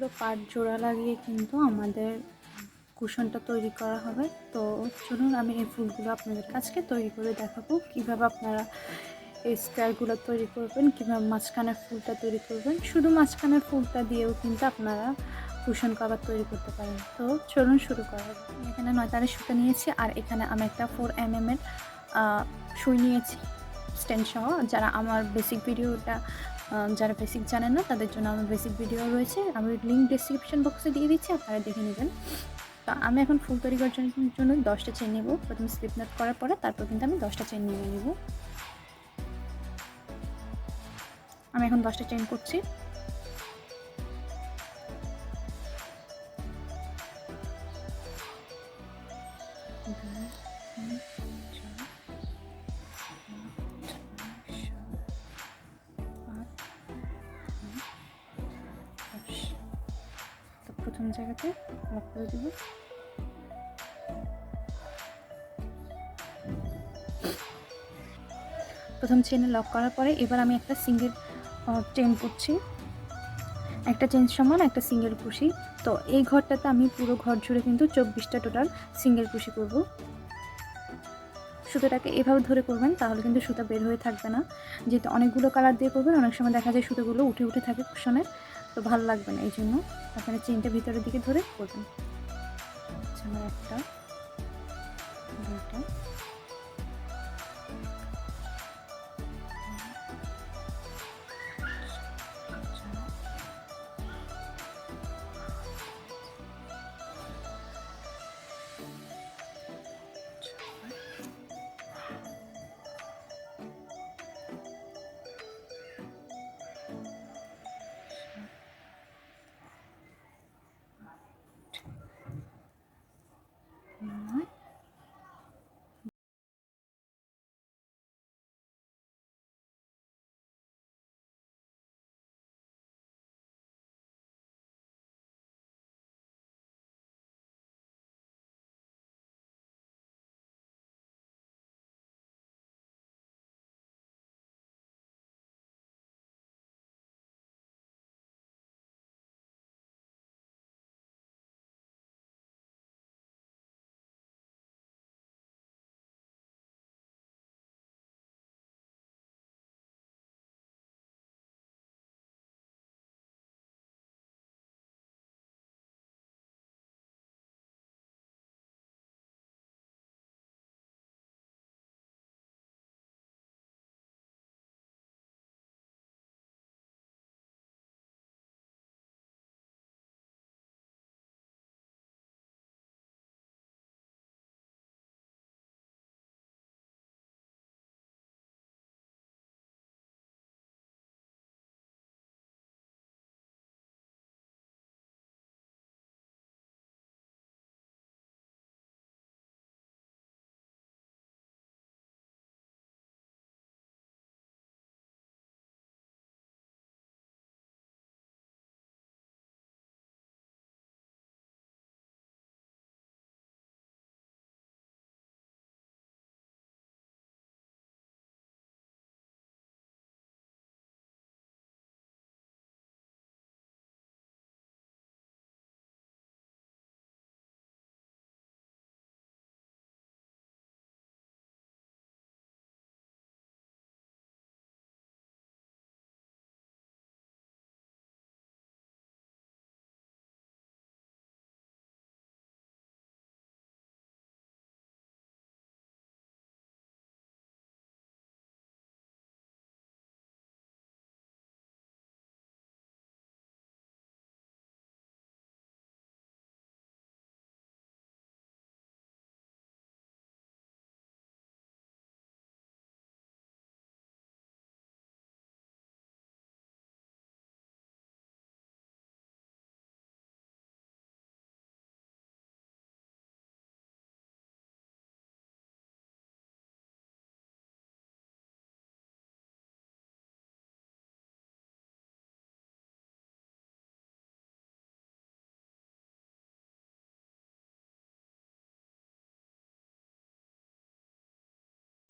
অনেকগুলো পাট জোড়া লাগিয়ে কিন্তু আমাদের কুশনটা তৈরি করা হবে। তো চলুন আমি এই ফুলগুলো আপনাদের কাছকে তৈরি করে দেখাবো। কীভাবে আপনারা এই স্কোয়ারগুলো তৈরি করবেন, কীভাবে মাঝখানের ফুলটা তৈরি করবেন। শুধু মাঝখানের ফুলটা দিয়েও কিন্তু আপনারা কুশন কভার তৈরি করতে পারেন। তো চলুন শুরু করা এখানে নয় তারের সুতা নিয়েছি আর এখানে আমি একটা ফোর এম এম এর সুই নিয়েছি স্ট্যান্ড সহ। যারা আমার বেসিক ভিডিওটা যারা বেসিক জানেন না, তাদের জন্য আমার বেসিক ভিডিও রয়েছে। আমি লিঙ্ক ডিসক্রিপশন বক্সে দিয়ে দিচ্ছি, আপনারা দেখে নেবেন। তো আমি এখন ফুল তৈরি করার জন্য দশটা চেন নেব। প্রথমে স্লিপ নাট করার পরে তারপর কিন্তু আমি দশটা চেন নিয়ে নেব। আমি এখন দশটা চেন করছি। প্রথম জায়গাতে লক করে দেব। প্রথম চেনে লক করার পরে এবার আমি একটা সিঙ্গেল চেন করছি। একটা চেন সমান, একটা সিঙ্গেল কুশি তো এই ঘরটাতে আমি পুরো ঘর জুড়ে কিন্তু চব্বিশটা টোটাল সিঙ্গেল কুশি করব। সুতোটাকে এভাবে ধরে করবেন, তাহলে কিন্তু সুতা বের হয়ে থাকবে না। যেহেতু অনেকগুলো কালার দিয়ে করবেন, অনেক সময় দেখা যায় সুতোগুলো উঠে উঠে থাকে কুশনে। তো ভালো লাগবে না এই জন্য আপনারা চেনটা ভিতরের দিকে ধরে করবেন। আচ্ছা একটা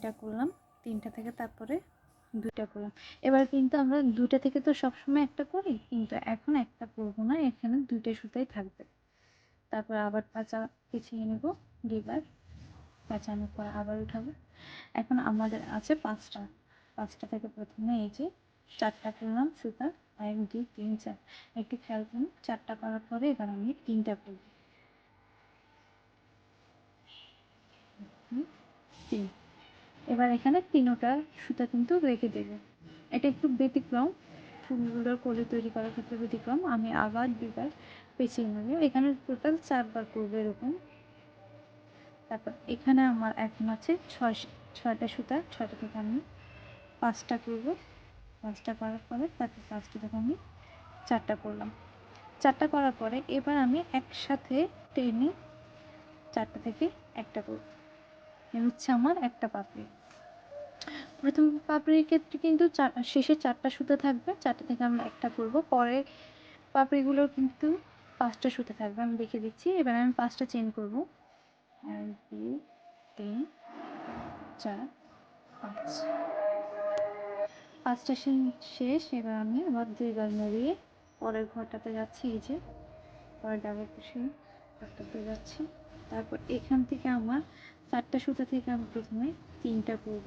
এটা করলাম, তিনটা থেকে তারপরে দুইটা করলাম। এবার কিন্তু আমরা দুইটা থেকে তো সবসময় একটা করি, কিন্তু এখন একটা করব না, এখানে দুইটা সুতাই থাকবে। তারপর আবার পাঁচা পিছিয়ে নেব, দুইবার পেঁচানোর পর আবার উঠাবো। এখন আমাদের আছে পাঁচটা পাঁচটা থেকে প্রথমে এই যে চারটা করলাম সুতা, এক, দুই, তিন, চার। একটু খেয়াল করুন, চারটা করার পরে এবার আমি তিনটা করব। তিন। এবার এখানে তিনোটা সুতা কিন্তু রেখে দেবো। এটা একটু ব্যতিক্রম, ফুলগুলোর কোলে তৈরি করার ক্ষেত্রে ব্যতিক্রম। আমি আবার দুবার পেঁচিয়ে নেব। এখানে টোটাল চারবার করব এরকম। তারপর এখানে আমার এখন আছে ছয় ছয়টা সুতা। ছয়টা থেকে আমি পাঁচটা করব। পাঁচটা করার পরে তারপর পাঁচটা থেকে আমি চারটা করলাম। চারটা করার পরে এবার আমি একসাথে টেনে চারটা থেকে একটা করব। এ হচ্ছে আমার একটা পাপড়ি। প্রথম পাপড়ির ক্ষেত্রে কিন্তু চার শেষে চারটা সুতো থাকবে। চারটা থেকে আমরা একটা করব। পরে পাপড়িগুলোর কিন্তু পাঁচটা সুতো থাকবে। আমি দেখে দিচ্ছি। এবার আমি পাঁচটা চেন করব। এক, দুই, তিন, চার, পাঁচ। পাঁচটা শেষ। এবার আমি আবার দুইবার নড়িয়ে পরের ঘরটাতে যাচ্ছি। এই যে পরের ডাবল কুশি ঘরটাতে যাচ্ছি। তারপর এখান থেকে আমার চারটা সুতা থেকে আমি প্রথমে তিনটা করব।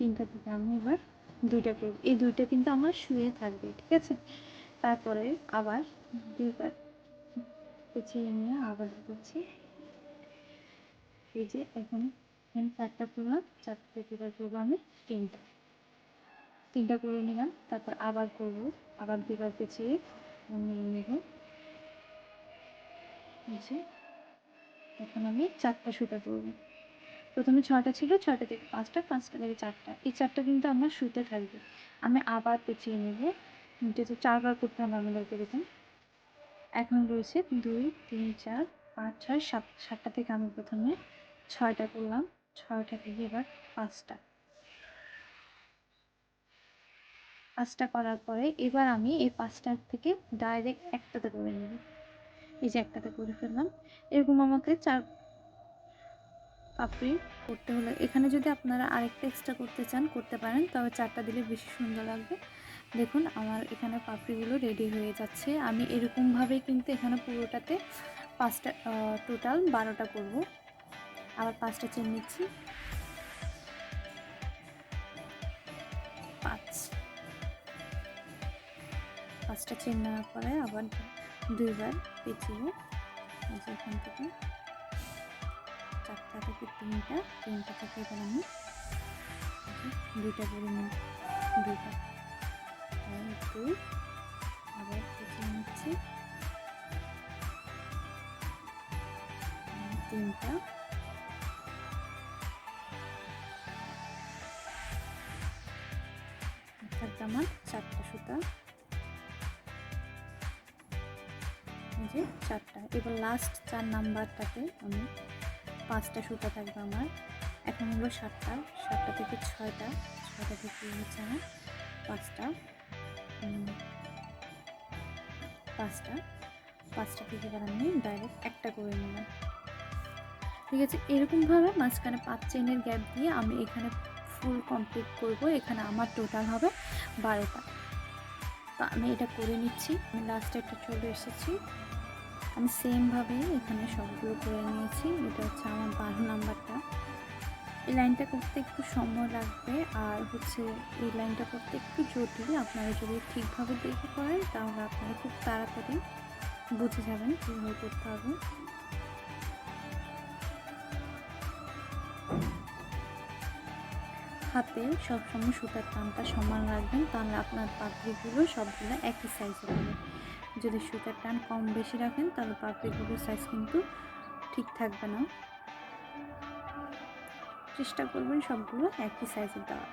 তিনটা থেকে আমি এবার দুইটা করব। এই দুইটা কিন্তু আমার শুয়ে থাকবে, ঠিক আছে? তারপরে আবার দুইবার পিছিয়ে নিয়ে আবার করছি এই যে এখন চারটা করলাম, চারটা থেকে এবার করব আমি তিনটা। তিনটা করে নিলাম, তারপর আবার করব, আবার দুবার পেঁচিয়ে নিয়ে নেব এখন আমি চারটা সুতা করব। প্রথমে ছটা ছিল ছটা থেকে পাঁচটা পাঁচটা থেকে চারটা। এই চারটা কিন্তু আমার সুতে থাকবে। আমি আবার পেঁচিয়ে নেব। যেহেতু চারবার করতে হবে আমাদেরকে এরকম এখন রয়েছে দুই, তিন, চার, পাঁচ, ছয়, সাত, সাতটা থেকে আমি প্রথমে ছয়টা করলাম। ছয়টা থেকে এবার পাঁচটা। পাঁচটা করার পরে এবার আমি এই পাঁচটার থেকে ডাইরেক্ট একটাতে করে নেব। এই যে একটাতে করে ফেললাম। এরকম আমাকে চার পাপড়ি করতে হলে। এখানে যদি আপনারা আরেকটা এক্সট্রা করতে চান, করতে পারেন। তবে চারটা দিলে বেশি সুন্দর লাগবে। দেখুন, আমার এখানে পাপড়িগুলো রেডি হয়ে যাচ্ছে। আমি এরকমভাবেই কিন্তু এখানে পুরোটাতে পাঁচটা টোটাল বারোটা করব। আবার পাঁচটা চেন নিচ্ছি। পাঁচ। পাঁচটা চেন নেওয়ার পরে আবার দুইবার পেঁচিয়ে এখান থেকে চারটা থেকে তিনটা তিনটা থেকে এবার আমি দুইটা করে নিই। দুইটা। এক দুই আবার পেঁচিয়ে নিচ্ছি। তিনটা। আমার চারটা সুতা। যে চারটা। এবার লাস্ট চার নাম্বারটাতে আমি পাঁচটা সুতা থাকবে আমার। এখন হলো সাতটা সাতটা থেকে ছয়টা ছয়টা থেকে হচ্ছে আমার পাঁচটা। পাঁচটা পাঁচটা থেকে এবার আমি ডাইরেক্ট একটা করে নিলাম ঠিক আছে, এরকমভাবে মাঝখানে পাঁচ চেনের গ্যাপ দিয়ে আমি এখানে ফুল কমপ্লিট করব। এখানে আমার টোটাল হবে বারোটা। তো আমি এটা করে নিচ্ছি। আমি লাস্টে একটা চলে এসেছি। আমি সেমভাবে এখানে সবগুলো করে নিয়েছি। এটা হচ্ছে আমার বারো নাম্বারটা। এই লাইনটা করতে একটু সময় লাগবে। আর হচ্ছে এই লাইনটা করতে একটু জটিল। আপনারা যদি ঠিকভাবে দেখে করেন, তাহলে আপনারা খুব তাড়াতাড়ি বুঝে যাবেন কীভাবে করতে হবে। হাতে সবসময় সুতার টানটা সমান রাখবেন, তাহলে আপনার পাপড়িগুলো সবগুলো একই সাইজের হবে। যদি সুতার টান কম বেশি রাখেন, তাহলে পাপড়িগুলোর সাইজ কিন্তু ঠিক থাকবে না। চেষ্টা করবেন সবগুলো একই সাইজের দেওয়ার।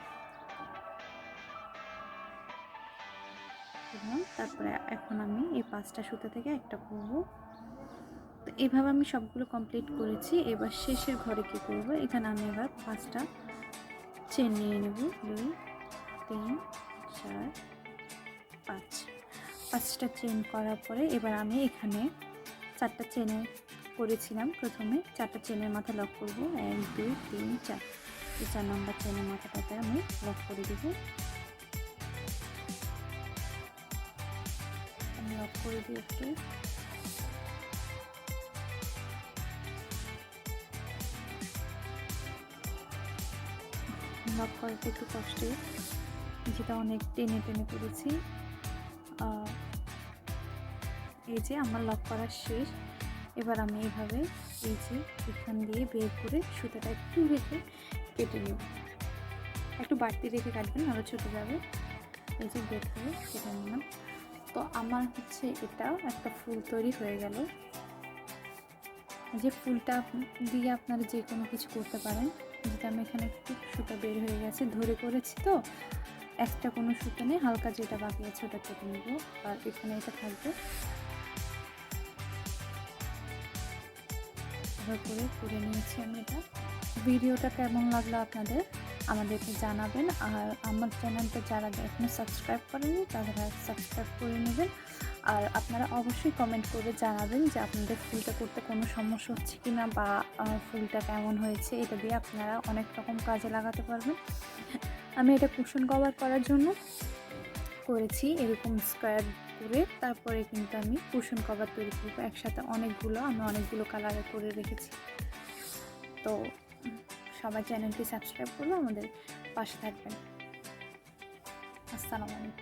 এবং তারপরে এখন আমি এই পাঁচটা সুতা থেকে একটা করব। তো এভাবে আমি সবগুলো কমপ্লিট করেছি। এবার শেষের ঘরে কি করব? এখানে আমি এবার পাঁচটা চেন নিয়ে নেব। দুই, তিন, চার, পাঁচ। পাঁচটা চেন করার পরে এবার আমি এখানে চারটা চেনে করেছিলাম। প্রথমে চারটা চেনের মাথা লক করব। এক, দুই, তিন, চার। এই চার নম্বর চেনের মাথাটাতে আমি লক করে দেব। আমি লক করে দিই একটু লক করতে একটু কষ্টে। যেটা অনেক টেনে টেনে করেছি। এই যে আমার লক করা শেষ। এবার আমি এইভাবে এই যে এখান দিয়ে বের করে সুতাটা একটু রেখে কেটে নেব। একটু বাড়তি রেখে কাটবেন আরও ছুটে যাবে। এই যে বের করে কেটে নিলাম। তো আমার হচ্ছে এটা একটা ফুল তৈরি হয়ে গেল। যে ফুলটা দিয়ে আপনারা যে কোনো কিছু করতে পারেন। যেটা আমি এখানে একটু সুতা বের হয়ে গেছে, ধরে করেছি তো। একটা কোনো সুতো নেই, হালকা যেটা বাকি আছে ওটা কেটে নেব। আর এখানে এটা থাকবে এভাবে করে করে নিয়েছি আমি এটা। ভিডিওটা কেমন লাগল আপনাদের আমাদেরকে জানাবেন। আর আমার চ্যানেলটা যারা এখনও সাবস্ক্রাইব করেনি তারা সাবস্ক্রাইব করে নেবেন। আর আপনারা অবশ্যই কমেন্ট করে জানাবেন যে আপনাদের ফুলটা করতে কোনো সমস্যা হচ্ছে কি না বা ফুলটা কেমন হয়েছে, এটা দিয়ে আপনারা অনেক রকম কাজে লাগাতে পারবেন। আমি এটা কুশন কভার করার জন্য করেছি, এরকম স্কোয়ার করে তারপরে কিন্তু আমি কুশন কভার তৈরি করব। একসাথে অনেকগুলো, আমি অনেকগুলো কালারে করে রেখেছি। তো সবাই চ্যানেলটি সাবস্ক্রাইব করলে আমাদের পাশে থাকবেন। আসসালামু আলাইকুম।